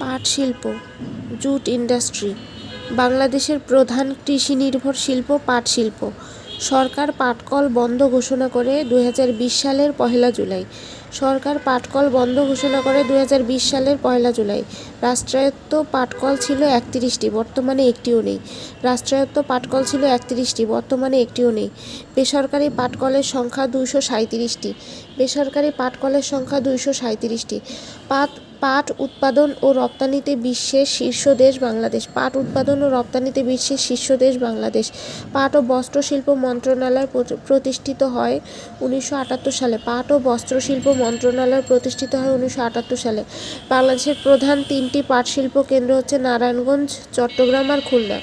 পাট শিল্প, jute industry, বাংলাদেশের প্রধান কৃষি নির্ভর শিল্প পাট শিল্প। সরকার পাটকল বন্ধ ঘোষণা করে দু হাজার বিশ সালের পহেলা জুলাই। সরকার পাটকল বন্ধ ঘোষণা করে দু হাজার বিশ সালের পয়লা জুলাই। রাষ্ট্রায়ত্ত পাটকল ছিল একত্রিশটি, বর্তমানে একটিও নেই। রাষ্ট্রায়ত্ত পাটকল ছিল একত্রিশটি, বর্তমানে একটিও নেই। বেসরকারি পাটকলের সংখ্যা দুইশো সাঁইত্রিশটি। বেসরকারি পাটকলের সংখ্যা দুইশো সাঁইত্রিশটি। পাট পাট উৎপাদন ও রপ্তানিতে বিশ্বের শীর্ষ দেশ বাংলাদেশ। পাট উৎপাদন ও রপ্তানিতে বিশ্বের শীর্ষ দেশ বাংলাদেশ। পাট ও বস্ত্র শিল্প মন্ত্রণালয় প্রতিষ্ঠিত হয় উনিশশো আটাত্তর সালে। পাট ও বস্ত্র শিল্প মন্ত্রণালয় প্রতিষ্ঠিত হয় উনিশশো আটাত্তর সালে। বাংলাদেশের প্রধান তিনটি পাট শিল্প কেন্দ্র হচ্ছে নারায়ণগঞ্জ, চট্টগ্রাম আর খুলনা।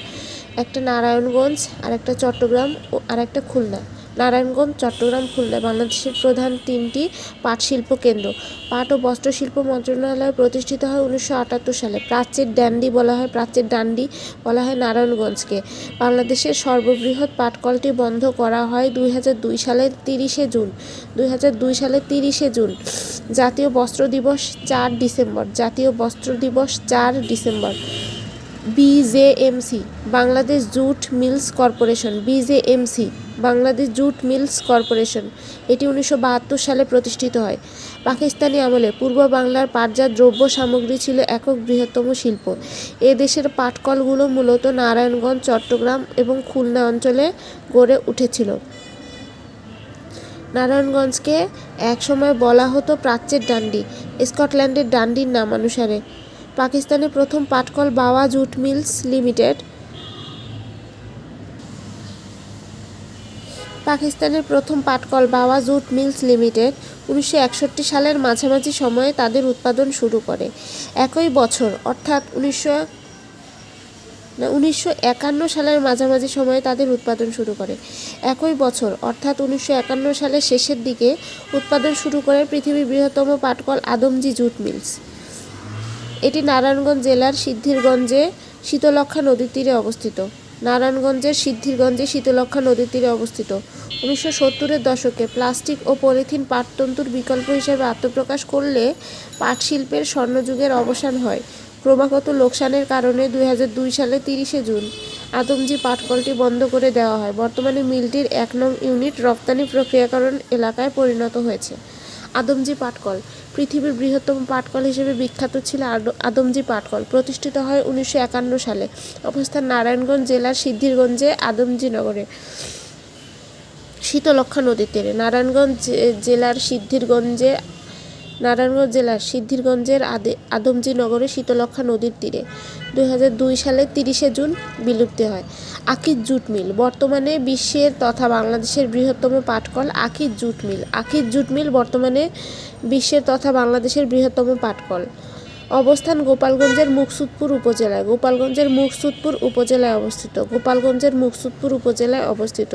একটা নারায়ণগঞ্জ আর একটা চট্টগ্রাম আর একটা খুলনা। নারায়ণগঞ্জ, চট্টগ্রাম, খুলনা বাংলাদেশের প্রধান তিনটি পাট শিল্প কেন্দ্র। পাট ও বস্ত্র শিল্প মন্ত্রণালয় প্রতিষ্ঠিত হয় উনিশশো আটাত্তর সালে। প্রাচ্যের ড্যান্ডি বলা হয়, প্রাচ্যের ডান্ডি বলা হয় নারায়ণগঞ্জকে। বাংলাদেশের সর্ববৃহৎ পাটকলটি বন্ধ করা হয় দুই হাজার দুই সালের তিরিশে জুন। দুই হাজার দুই সালের তিরিশে জুন। জাতীয় বস্ত্র দিবস চার ডিসেম্বর। জাতীয় বস্ত্র দিবস চার December. BJMC, Bangladesh jute mills corporation, BJMC, Bangladesh jute mills corporation. এটি উনিশশো বাহাত্তর সালে প্রতিষ্ঠিত হয়। পাকিস্তানি আমলে পূর্ব বাংলার পাটজাত দ্রব্য সামগ্রী ছিল একক বৃহত্তম শিল্প। এ দেশের পাটকলগুলো মূলত নারায়ণগঞ্জ, চট্টগ্রাম এবং খুলনা অঞ্চলে গড়ে উঠেছিল। নারায়ণগঞ্জকে একসময় বলা হতো প্রাচ্যের ডান্ডি। স্কটল্যান্ডের ডান্ডির নামানুসারে পাকিস্তানের প্রথম পাটকল বাওয়া জুট মিলস লিমিটেড। পাকিস্তানের প্রথম পাটকল বাওয়া জুট মিলস লিমিটেড উনিশশো একষট্টি সালের মাঝামাঝি সময়ে তাদের উৎপাদন শুরু করে। একই বছর, অর্থাৎ উনিশশো উনিশশো একান্ন সালের মাঝামাঝি সময়ে তাদের উৎপাদন শুরু করে। একই বছর, অর্থাৎ উনিশশো একান্ন সালের শেষের দিকে উৎপাদন শুরু করে পৃথিবীর বৃহত্তম পাটকল আদমজি জুট মিলস। এটি নারায়ণগঞ্জ জেলার সিদ্ধিরগঞ্জে শীতলক্ষা নদীর তীরে অবস্থিত। নারায়ণগঞ্জের সিদ্ধিরগঞ্জে শীতলক্ষা নদীর তীরে অবস্থিত। উনিশশো সত্তরের দশকে প্লাস্টিক ও পলিথিন পাটতন্তুর বিকল্প হিসেবে আত্মপ্রকাশ করলে পাট শিল্পের স্বর্ণযুগের অবসান হয়। ক্রমাগত লোকসানের কারণে দুই সালে তিরিশে জুন আদমজি পাটকলটি বন্ধ করে দেওয়া হয়। বর্তমানে মিলটির এক নং ইউনিট রপ্তানি প্রক্রিয়াকরণ এলাকায় পরিণত হয়েছে। আদমজি পাটকল। পৃথিবীর বৃহত্তম পাটকল হিসেবে বিখ্যাত ছিল আদ- আদমজি পাটকল। প্রতিষ্ঠিত হয় উনিশশো একান্ন সালে। অবস্থান নারায়ণগঞ্জ জেলার সিদ্ধিরগঞ্জে আদমজি নগরে শীতলক্ষা নদীর তীরে। নারায়ণগঞ্জ জেলার সিদ্ধিরগঞ্জে নারায়ণগঞ্জ জেলার সিদ্ধিরগঞ্জের আদে আদমজি নগরে শীতলক্ষা নদীর তীরে। দুই সালের তিরিশে জুন বিলুপ্তি হয়। Akij jute mill. বর্তমানে বিশ্বের তথা বাংলাদেশের বৃহত্তম পাটকল Akij jute mill. Akij jute mill বর্তমানে বিশ্বের তথা বাংলাদেশের বৃহত্তম পাটকল। অবস্থান গোপালগঞ্জের মুকসুদপুর উপজেলায়। গোপালগঞ্জের মুকসুদপুর উপজেলায় অবস্থিত। গোপালগঞ্জের মুকসুদপুর উপজেলায় অবস্থিত।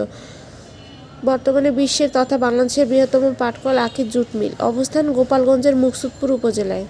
বর্তমানে বিশ্বের তথা বাংলাদেশের বৃহত্তম পাটকল আখের জুট মিল। অবস্থান গোপালগঞ্জের মুকসুদপুর উপজেলায়।